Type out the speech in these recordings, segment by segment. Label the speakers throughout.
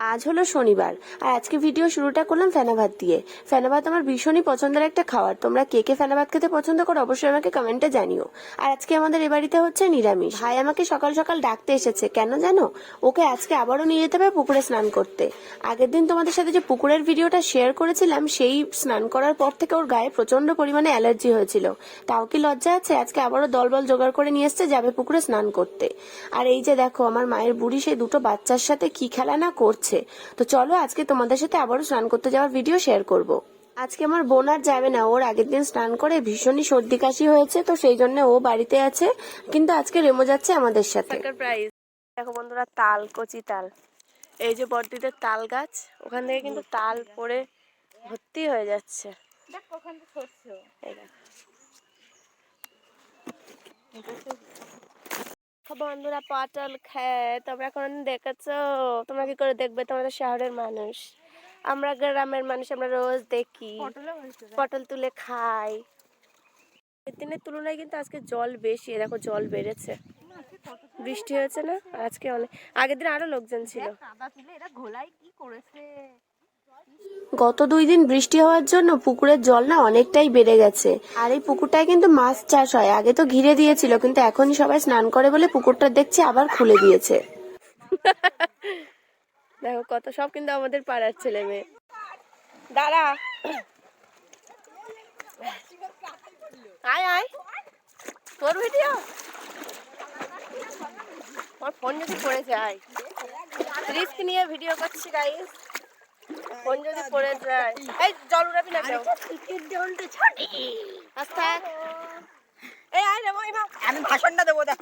Speaker 1: আজ হলো শনিবার। আর আজকে ভিডিও শুরুটা করলাম ফেনা ভাত দিয়ে। ফেনা ভাত আমার ভীষণই পছন্দের একটা খাবার। তোমরা কে কে ফেনা ভাত খেতে পছন্দ করো অবশ্যই আমাকে কমেন্টে জানিও। আর আজকে আমাদের এ বাড়িতে হচ্ছে নিরামিষ। ভাই আমাকে সকাল সকাল ডাকতে এসেছে, কেন জানো? ওকে আজকে আবারও নিয়ে যেতে হবে পুকুরে স্নান করতে। আগের দিন তোমাদের সাথে যে পুকুরের ভিডিওটা শেয়ার করেছিলাম, সেই স্নান করার পর থেকে ওর গায়ে প্রচণ্ড পরিমাণে অ্যালার্জি হয়েছিল। তাও কি লজ্জা আছে? আজকে আবারও দলবল জোগাড় করে নিয়ে এসছে, যাবে পুকুরে স্নান করতে। আর এই যে দেখো, আমার মায়ের বুড়ি সেই দুটো বাচ্চার সাথে কি খেলা না করছে। তো চলো আজকে তোমাদের সাথে আবারও স্নান করতে যাওয়ার ভিডিও শেয়ার করব। আজকে আমার বোন আর যাবে না ওর আগের দিন স্নান করে ভীষণই সর্দি কাশি হয়েছে তো সেই জন্য ও বাড়িতে আছে কিন্তু আজকে রেমো যাচ্ছে আমাদের সাথে। দেখো বন্ধুরা তাল কচি তাল। এই যে বড়দিদের তাল গাছ ওখান থেকে কিন্তু তাল পড়ে ভর্তি হয়ে যাচ্ছে। এই দেখো। দেখো। বন্ধুরা পটল খায় তোমরা কোনদিন দেখেছ? তোমরা কি করে দেখবে? তোমরা তো শহরের মানুষ। আমরা গ্রামের মানুষ আমরা রোজ দেখি। পটল তুলে খাই। দিনের তুলনায় কিন্তু আজকে জল বেশি। দেখো জল বেড়েছে। বৃষ্টি হয়েছে না? আজকে অনেক আগের দিন আরও লোকজন ছিল। গত দুই দিন বৃষ্টি হওয়ার জন্য পুকুরের জল না অনেকটাই বেড়ে গেছে। আর এই পুকুরটায় কিন্তু মাছ চাষ হয়। আগে তো ঘিরে দিয়েছিল, কিন্তু এখন সবাই স্নান করে বলে পুকুরটা দেখছি আবার খুলে দিয়েছে। দেখো কত, সব কিন্তু আমাদের পাড়ার ছেলে মেয়ে। দাঁড়া। আয় আয়। তোর ভিডিও আমার ফোন যদি পড়ে যায়। রিস্ক নিয়ে ভিডিও করছি গাইস ফোন যদি পড়ে যায়। এই জল উড়াবি না কেউ। আস্তে থাক। এই আয় রে
Speaker 2: আমি ভাষণটা দেবো দেখ।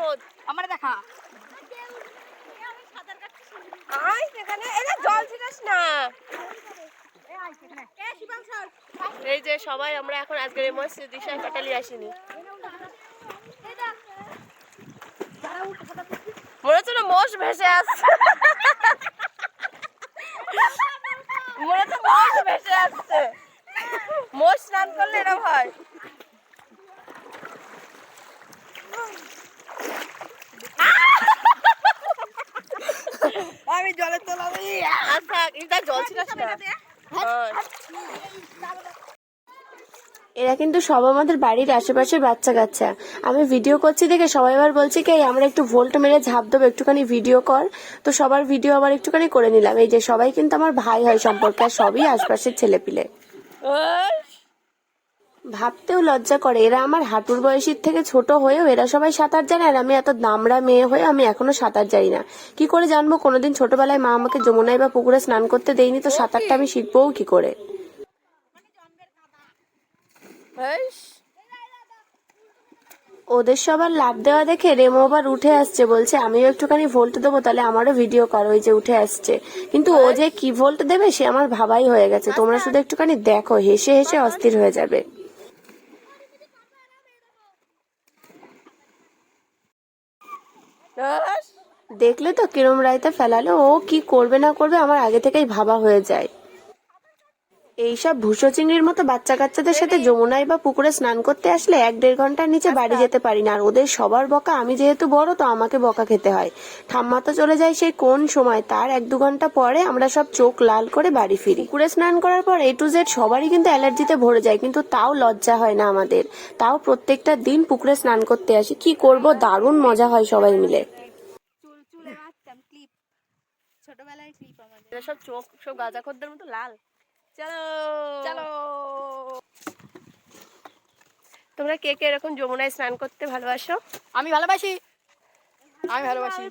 Speaker 1: রোদ।
Speaker 2: আমার দেখা।
Speaker 1: আয় এখানে। এরা জল ছিটাস না। এই যে সবাই আমরা এখন আজকে রেমস দিশায় কাটালি আসিনি। মনে হচ্ছে মোষ ভেসে আসছে মনে হচ্ছে মোষ ভেসে আসছে। মোষ স্নান করলে এরম হয়।
Speaker 2: আমি জলের তোলা
Speaker 1: আচ্ছা এটা জল ছিল হ্যাঁ। এরা কিন্তু সব আমাদের বাড়ির আশেপাশের বাচ্চা কাচ্চা। আমি ভিডিও করছি দেখে সবাই আবার বলছে কি "এই, আমরা একটু ভোল্ট মেরে ঝাঁপ দেবো একটুখানি ভিডিও কর। তো সবার ভিডিও আবার একটুখানি করে নিলাম। এই যে সবাই কিন্তু আমার ভাই হয় সম্পর্কে আর সবই আশপাশের ছেলেপিলে। ভাবতেও লজ্জা করে এরা আমার হাঁটুর বয়সীর থেকে ছোট হয়েও এরা সবাই সাঁতার জানে আর আমি এত দামড়া মেয়ে হয়ে আমি এখনও সাঁতার জানি না। কি করে জানব? কোনোদিন ছোটবেলায় মা আমাকে যমুনায় বা পুকুরে স্নান করতে দেয়নি তো সাঁতারটা আমি শিখবও কি করে? ওদের সবার লাভ দেওয়া দেখে রেমো আবার উঠে আসছে বলছে আমিও একটুখানি ভোল্ট দেবো তাহলে আমারও ভিডিও করো ওই যে উঠে আসছে। কিন্তু ও যে কি ভোল্ট দেবে সে আমার ভাবাই হয়ে গেছে। তোমরা শুধু একটুখানি দেখো হেসে হেসে অস্থির হয়ে যাবে। দেখলে তো কিরম রাইতে ফেলালো ও কি করবে না করবে আমার আগে থেকেই ভাবা হয়ে যায়। এইসব ভুসো চিংড়ির মতো বাচ্চা কাচ্চাদের সাথে যমুনায় বা পুকুরে স্নান করতে আসলে এক দেড় ঘণ্টার নিচে বাড়ি যেতে পারি না আর ওদের সবার বকা আমি যেহেতু বড় তো আমাকে বকা খেতে হয় ঠাম্মা তো চলে যায় সেই কোন সময় তার এক দু ঘণ্টা পরে আমরা সব চোখ লাল করে বাড়ি ফিরি পুকুরে স্নান করার পর এ টু জেড সবারই কিন্তু অ্যালার্জিতে ভরে যায় কিন্তু তাও লজ্জা হয় না আমাদের তাও প্রত্যেকটা দিন পুকুরে স্নান করতে আসি কি করব দারুণ মজা হয় সবাই মিলে
Speaker 2: ছোটবেলায় ক্লিপ আমাদের
Speaker 1: এরা সব চোখ সব গাঁজা খদ্দের মতো লাল চলো।
Speaker 2: চলো।
Speaker 1: তোমরা কে কে এরকম যমুনায় স্নান করতে ভালোবাসো?
Speaker 2: আমি ভালোবাসি। আমি ভালোবাসি।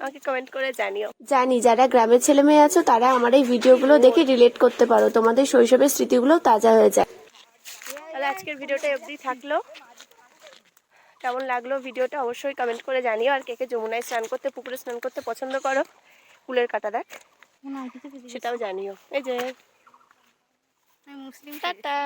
Speaker 1: আমাকে কমেন্ট করে জানিও। জানি যারা গ্রামের ছেলে মেয়ে আছো তারা আমার এই ভিডিওগুলো দেখে রিলেট করতে পারো। তোমাদের শৈশবের স্মৃতিগুলো তাজা হয়ে যায়। তাহলে আজকের ভিডিওটা অবধি থাকল। কেমন লাগল ভিডিওটা অবশ্যই কমেন্ট করে জানিও। আর কে কে যমুনায় স্নান করতে পুকুরে স্নান করতে পছন্দ করো কুলের কাটা দেখ। সেটাও জানিও। এই যে।
Speaker 2: মুসলিম
Speaker 1: টাটা।